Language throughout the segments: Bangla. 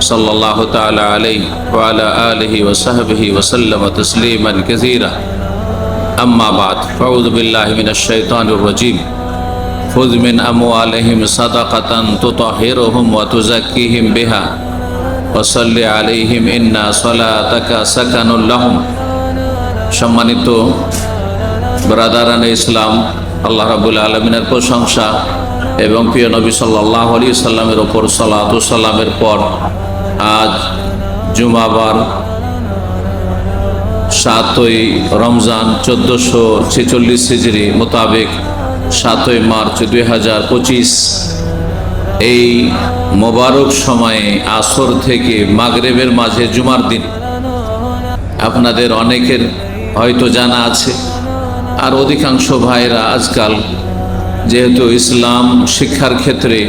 صلى الله تعالى عليه وعلى آله وصحبه وسلم تسليما كثيرا أما بعد فأعوذ بالله من الشيطان الرجيم خذ من أموالهم صدقة تطهرهم وتزكيهم بها وصل عليهم إن صلاتك سكن لهم সম্মানিত ব্রাদারান ইসলাম আল্লাহ রাবুল আলমিনের প্রশংসা এবং প্রিয় নবী সাল্লাহ আলী সাল্লামের ওপর সালাতু সাল্লামের পর আজ জুমাবার সাতই রমজান চোদ্দোশো ছেচল্লিশ হিজড়ি মোতাবেক সাতই মার্চ দুই হাজার পঁচিশ। এই মোবারক সময়ে আসর থেকে মাগরেবের মাঝে জুমার দিন। আপনাদের অনেকের হয়তো জানা আছে, আর অধিকাংশ ভাইরা আজকাল যেহেতু ইসলাম শিক্ষার ক্ষেত্রে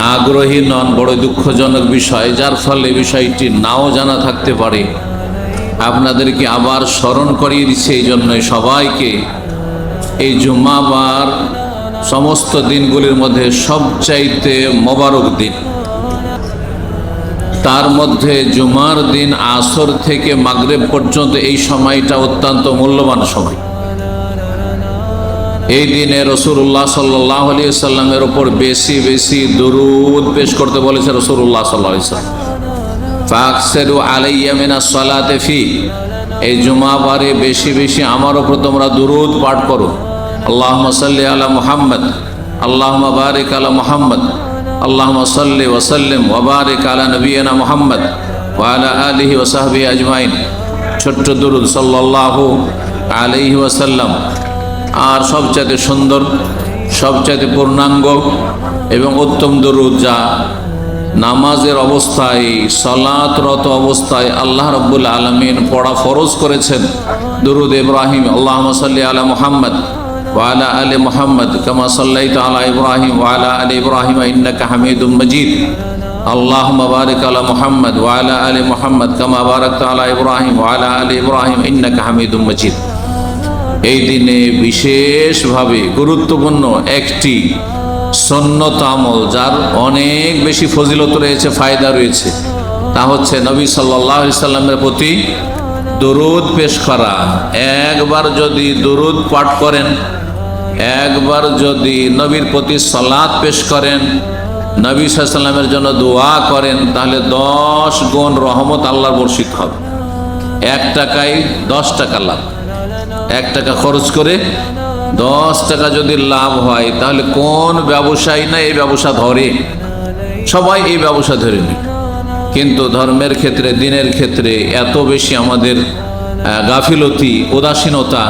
আগ্রহী নন, বড় দুঃখজনক বিষয়। যার ফলে বিষয়টি নাও জানা থাকতে পারে। আপনাদেরকে আবার স্মরণ করিয়ে দিচ্ছে এই জন্যই সবাইকে। এই জুম্মাবার সমস্ত দিনগুলির মধ্যে সবচাইতে মোবারক দিন। তার মধ্যে জুমার দিন আসর থেকে মাগরেব পর্যন্ত এই সময়টা অত্যন্ত মূল্যবান সময়। এই দিনে রসুল্লাহ সাল্লাহ আলী সাল্লামের ওপর বেশি বেশি দরুদ পেশ করতে বলেছে রসুল্লাহ সাল্লাহ সাল্লাম। ফাকসেরু আলাইয়ামিনা সালাতে ফি। এই জুমাবারে বেশি বেশি আমার ওপর তোমরা দুরুদ পাঠ করো। আল্লাহ সাল্লি আলা মুহাম্মদ আল্লাহ বারিক আলা মুহাম্মদ আল্লাহ সাল্লি ওসাল্লিম ওবারিক আলা নবীনা মুহাম্মদ ওয়ালা আলিহি ওসাহবি আজমাইন। ছোট্ট দুরুদ সাল্লাহ আলিহি ওয়াসাল্লাম আর সবচাইতে সুন্দর, সবচাইতে পূর্ণাঙ্গ এবং উত্তম দরুদ যা নামাজের অবস্থায়, সলাতরত অবস্থায় আল্লাহ রব্বুল আলমিন পড়া ফরজ করেছেন। দুরুদ ইব্রাহিম আল্লাহ সাল্লি আলা মুহাম্মদ ওয়ালা আলী মোহাম্মদ কামা সাল্লাই তালা ইব্রাহিম ওয়ালা আলী ইব্রাহিম ইন্নাকা হামিদুম মজিদ। আল্লাহ বারিক আলা মোহাম্মদ ওয়ালা আলী মোহাম্মদ কামা বারাক তালা ইব্রাহিম ওয়ালা আলী ইব্রাহিম ইন্নাকা হামিদুম মজিদ। এই দিনে বিশেষভাবে গুরুত্বপূর্ণ একটি সন্ন্যত আমল, যার অনেক বেশি ফজিলত রয়েছে, ফায়দা রয়েছে। তা হচ্ছে নবী সাল্লাহ সাল্লামের প্রতি দরুদ পেশ করা। একবার যদি দরুদ পাঠ করেন, একবার যদি নবীর প্রতি সলাদ পেশ করেন, নবী সাল্লামের জন্য দোয়া করেন, তাহলে দশ গুণ রহমত আল্লাহর বর্ষিত হবে। এক টাকায় দশ টাকা লাভ। এক টাকা খরচ করে দশ টাকা যদি লাভ হয়, তাহলে কোন ব্যবসায়ী না এই ব্যবসা ধরে? সবাই এই ব্যবসা ধরে নি কিন্তু ধর্মের ক্ষেত্রে, দিনের ক্ষেত্রে এত বেশি আমাদের গাফিলতি, উদাসীনতা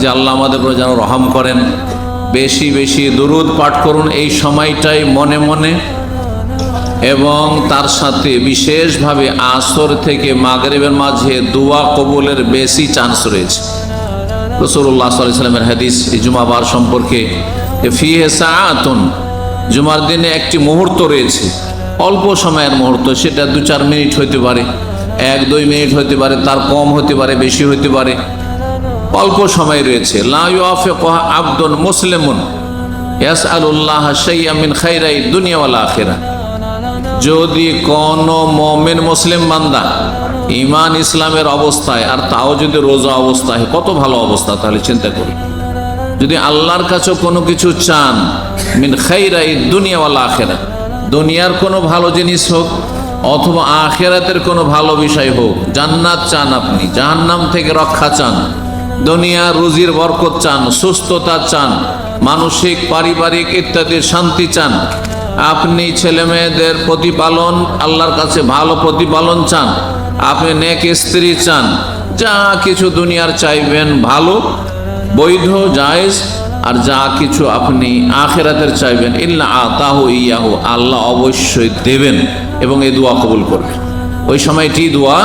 যে আল্লাহ আমাদের উপরে যেন রহম করেন। বেশি বেশি দুরুদ পাঠ করুন এই সময়টাই মনে মনে। এবং তার সাথে বিশেষভাবে আসর থেকে মাগরেবের মাঝে দোয়া কবুলের বেশি চান্স রয়েছে। রসুল্লাহ সাল্লামের হাদিস জুমাবার সম্পর্কে ফিহে সাআতুন, জুমার দিনে একটি মুহূর্ত রয়েছে। অল্প সময়ের মুহূর্ত, সেটা দু চার মিনিট হইতে পারে, এক, দুই মিনিট হতে পারে, তার কম হতে পারে, বেশি হতে পারে। অল্প সময় রয়েছে। আব্দুল মুসলিমুন ইয়াস খাইরাই দুনিয়াওয়ালা যদি কোন মমিন মুসলিম বান্দা ইমান ইসলামের অবস্থায় আর তাও যদি রোজা অবস্থায়, কত ভালো অবস্থা, তাহলে চিন্তা করি যদি আল্লাহর কাছে কোনো কিছু চান, মিন খাইরাই দুনিয়াওয়ালা আখেরা। দুনিয়ার কোনো ভালো জিনিস হোক, অথবা আখেরাতের কোনো ভালো বিষয় হোক, জান্নাত চান আপনি, জাহান্নাম থেকে রক্ষা চান, দুনিয়া রুজির বরকত চান, সুস্থতা চান, মানসিক, পারিবারিক ইত্যাদির শান্তি চান, আপনি ছেলে মেয়েদের প্রতিপালন, আল্লাহর কাছে ভালো প্রতিপালন চান আপনি নেক স্ত্রী চান, যা কিছু দুনিয়ার চাইবেন ভালো, বৈধ, জায়েজ, আর যা কিছু আপনি আখেরাতের চাইবেন। ইল্লা আতাহু ইয়াহ, আল্লাহ অবশ্যই দেবেন এবং এই দোয়া কবুল করবেন ওই সময়টি দোয়া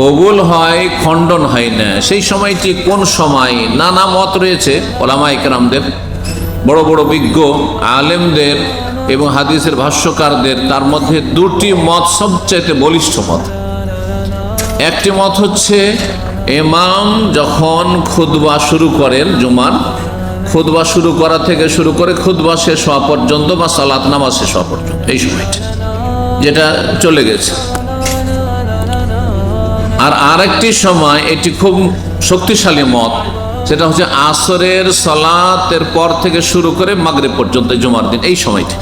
কবুল হয়, খণ্ডন হয় না। সেই সময়টি কোন সময়? নানা মত রয়েছে ওলামা ইকরামদের বড় বড় বিজ্ঞ আলেমদের এবং হাদিসের ভাষ্যকারদের। তার মধ্যে দুটি মত সবচাইতে বলিষ্ঠ মত। একটি মত হচ্ছে এমাম যখন খুদবা শুরু করেন জুমার খুদবা শুরু করা থেকে শুরু করে খুদবা শেষ হওয়া পর্যন্ত বা সালাত নামাজ শেষ হওয়া পর্যন্ত, এই সময়টা, যেটা চলে গেছে। আর আরেকটি সময়, এটি খুব শক্তিশালী মত, সেটা হচ্ছে আসরের সলাতের পর থেকে শুরু করে মাগরিব পর্যন্ত, জুমার দিন, এই সময়টা।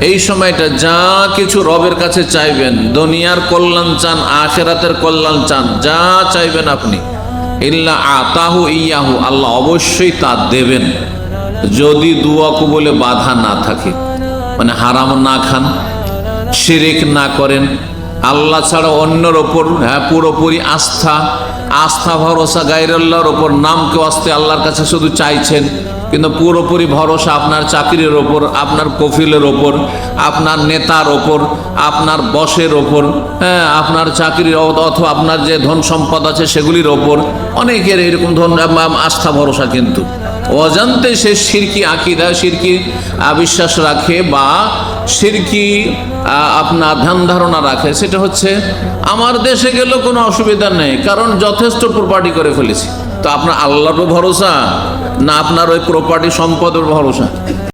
এই সময়টা যা কিছু রবের কাছে চাইবেন, দুনিয়ার কল্যাণ চান, আখেরাতের কল্যাণ চান, যা চাইবেন আপনি। ইল্লা আতাহু ইয়াহু, আল্লাহ অবশ্যই তা দেবেন। যদি দুয়া কবলে বাধা না থাকে মানে হারাম না খান, শিরিক না করেন, আল্লাহ ছাড়া অন্যের ওপর হ্যাঁ পুরোপুরি আস্থা আস্থা, ভরসা, গাইরাল্লাহর ওপর নাম কেউ আসতে আল্লাহর কাছে শুধু চাইছেন কিন্তু পুরোপুরি ভরসা আপনার চাকরির ওপর আপনার কফিলের ওপর আপনার নেতার ওপর আপনার বসের ওপর হ্যাঁ আপনার চাকরির অথবা আপনার যে ধন সম্পদ আছে সেগুলির ওপর অনেকের এরকম ধন আস্থা ভরসা কিন্তু। অজান্তে সে সিরকি আকিদা সিরকি আহ, বিশ্বাস রাখে বা সিরকি আপনার ধ্যান ধারণা রাখে সেটা হচ্ছে আমার দেশে গেলেও কোনো অসুবিধা নেই কারণ যথেষ্ট প্রপার্টি করে ফেলেছি। তো আপনার আল্লাহরও ভরসা? না আপনার ওই প্রপার্টি সম্পদের ভরসা।